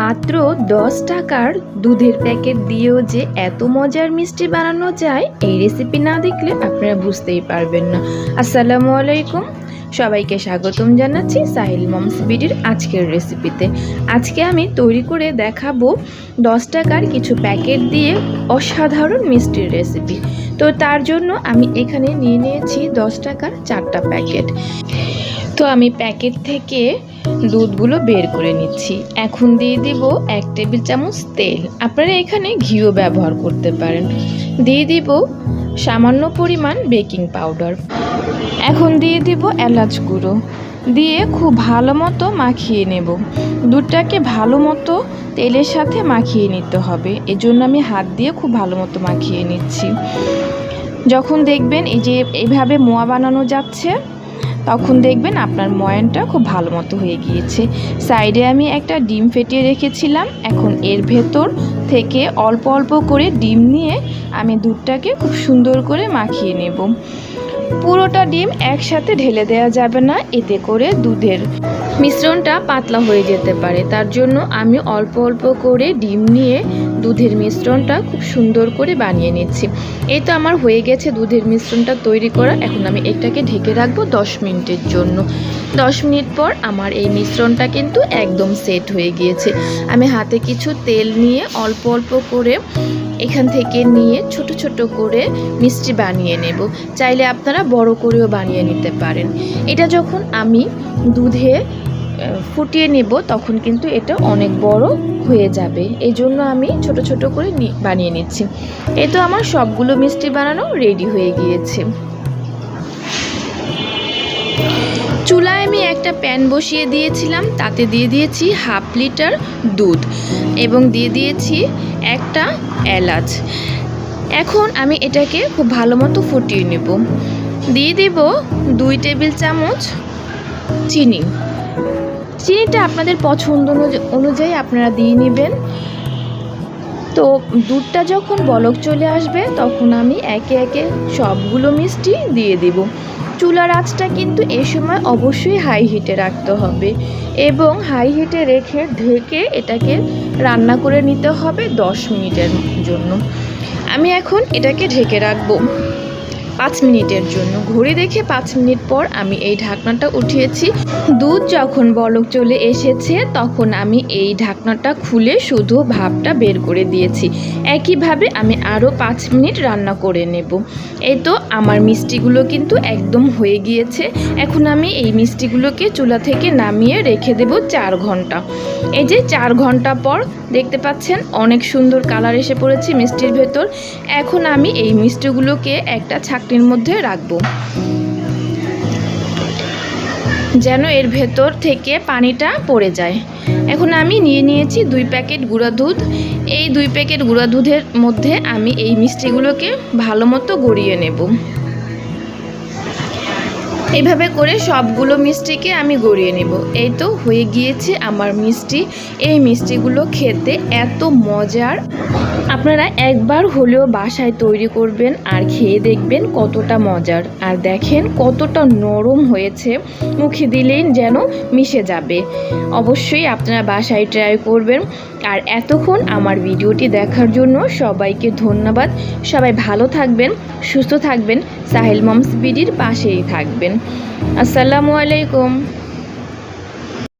মাত্র দশ টাকার দুধের প্যাকেট দিয়েও যে এত মজার মিষ্টি বানানো যায়, এই রেসিপি না দেখলে আপনারা বুঝতেই পারবেন না। আসসালামু আলাইকুম। সবাইকে স্বাগতম জানাচ্ছি সাহিল মমস বিডির আজকের রেসিপিতে আজকে আমি তৈরি করে দেখাবো দশ টাকার কিছু প্যাকেট দিয়ে অসাধারণ মিষ্টির রেসিপি তো তার জন্য আমি এখানে নিয়ে নিয়েছি দশ টাকার চারটা প্যাকেট। তো আমি প্যাকেট থেকে দুধগুলো বের করে নিচ্ছি। এখন দিয়ে দিব এক টেবিল চামচ তেল। আপনারা এখানে ঘিও ব্যবহার করতে পারেন। দিয়ে দিব সামান্য পরিমাণ বেকিং পাউডার। এখন দিয়ে দিব এলাচ গুঁড়ো। দিয়ে খুব ভালো মতো মাখিয়ে নেব। দুধটাকে ভালো মতো তেলের সাথে মাখিয়ে নিতে হবে। এজন্য আমি হাত দিয়ে খুব ভালো মতো মাখিয়ে নিচ্ছি। যখন দেখবেন এই যে এইভাবে মোয়া বানানো যাচ্ছে তখন দেখবেন আপনার ময়ানটা খুব ভালো মতো হয়ে গিয়েছে। সাইডে আমি একটা ডিম ফেটিয়ে রেখেছিলাম। এখন এর ভেতর থেকে অল্প অল্প করে ডিম নিয়ে আমি দুধটাকে খুব সুন্দর করে মাখিয়ে নেব। পুরোটা ডিম একসাথে ঢেলে দেওয়া যাবে না। এতে করে দুধের মিশ্রণটা পাতলা হয়ে যেতে পারে। তার জন্য আমি অল্প অল্প করে ডিম নিয়ে দুধের মিশ্রণটা খুব সুন্দর করে বানিয়ে নিচ্ছি। এই তো আমার হয়ে গেছে দুধের মিশ্রণটা তৈরি করা। এখন আমি এটাকে ঢেকে রাখব দশ মিনিটের জন্য। দশ মিনিট পর আমার এই মিশ্রণটা কিন্তু একদম সেট হয়ে গিয়েছে। আমি হাতে কিছু তেল নিয়ে অল্প অল্প করে এখান থেকে নিয়ে ছোট ছোট করে মিষ্টি বানিয়ে নেব। চাইলে আপনারা বড় করেও বানিয়ে নিতে পারেন। এটা যখন আমি দুধে ফুটিয়ে নেব, তখন কিন্তু এটা অনেক বড় হয়ে যাবে। এই জন্য আমি ছোট ছোট করে বানিয়ে নিচ্ছি। এই তো আমার সবগুলো মিষ্টি বানানো রেডি হয়ে গিয়েছে। চুলায় আমি একটা প্যান বসিয়ে দিয়েছিলাম, তাতে দিয়ে দিয়েছি হাফ লিটার দুধ এবং দিয়ে দিয়েছি একটা এলাচ। এখন আমি এটাকে খুব ভালো মতো ফুটিয়ে নেব। দিয়ে দেব দুই টেবিল চামচ চিনি। চিনিটা আপনাদের পছন্দ অনুয- অনুযায়ী আপনারা দিয়ে নেবেন। তো দুধটা যখন বলক চলে আসবে, তখন আমি একে একে সবগুলো মিষ্টি দিয়ে দেব। চুলার আঁচটা কিন্তু এ সময় অবশ্যই হাই হিটে রাখতে হবে এবং হাই হিটে রেখে ঢেকে এটাকে রান্না করে নিতে হবে দশ মিনিটের জন্য। আমি এখন এটাকে ঢেকে রাখব। পাঁচ মিনিটের জন্য ঘড়ি দেখে পাঁচ মিনিট পর আমি এই ঢাকনাটা উঠিয়েছি। দুধ যখন বলক চলে এসেছে, তখন আমি এই ঢাকনাটা খুলে শুধু ভাবটা বের করে দিয়েছি। একইভাবে আমি আরও পাঁচ মিনিট রান্না করে নেব। এই তো আমার মিষ্টিগুলো কিন্তু একদম হয়ে গিয়েছে। এখন আমি এই মিষ্টিগুলোকে চুলা থেকে নামিয়ে রেখে দেব চার ঘণ্টা। এই যে চার ঘণ্টা পর দেখতে পাচ্ছেন অনেক সুন্দর কালার এসে পড়েছে মিষ্টির ভেতর। এখন আমি এই মিষ্টিগুলোকে একটা ছাকনির মধ্যে রাখব। যেন এর ভেতর থেকে পানিটা পড়ে যায়। এখন আমি নিয়ে নিয়েছি দুই প্যাকেট গুঁড়া দুধ। এই দুই প্যাকেট গুঁড়া দুধের মধ্যে আমি এই মিষ্টিগুলোকে ভালো মতো গড়িয়ে নেব। এইভাবে করে সবগুলো মিষ্টিকে আমি গড়িয়ে নেব। এই তো হয়ে গিয়েছে আমার মিষ্টি। এই মিষ্টিগুলো খেতে এত মজার আপনারা একবার হলেও বাসায় তৈরি করবেন আর খেয়ে দেখবেন কতটা মজার। আর দেখেন কতটা নরম হয়েছে, মুখে দিলেই যেন মিশে যাবে। অবশ্যই আপনারা বাসায় ট্রাই করবেন। আর এতক্ষণ আমার ভিডিওটি দেখার জন্য সবাইকে ধন্যবাদ। সবাই ভালো থাকবেন, সুস্থ থাকবেন। সাহেল মমস বিডির পাশেই থাকবেন। আসসালামু আলাইকুম।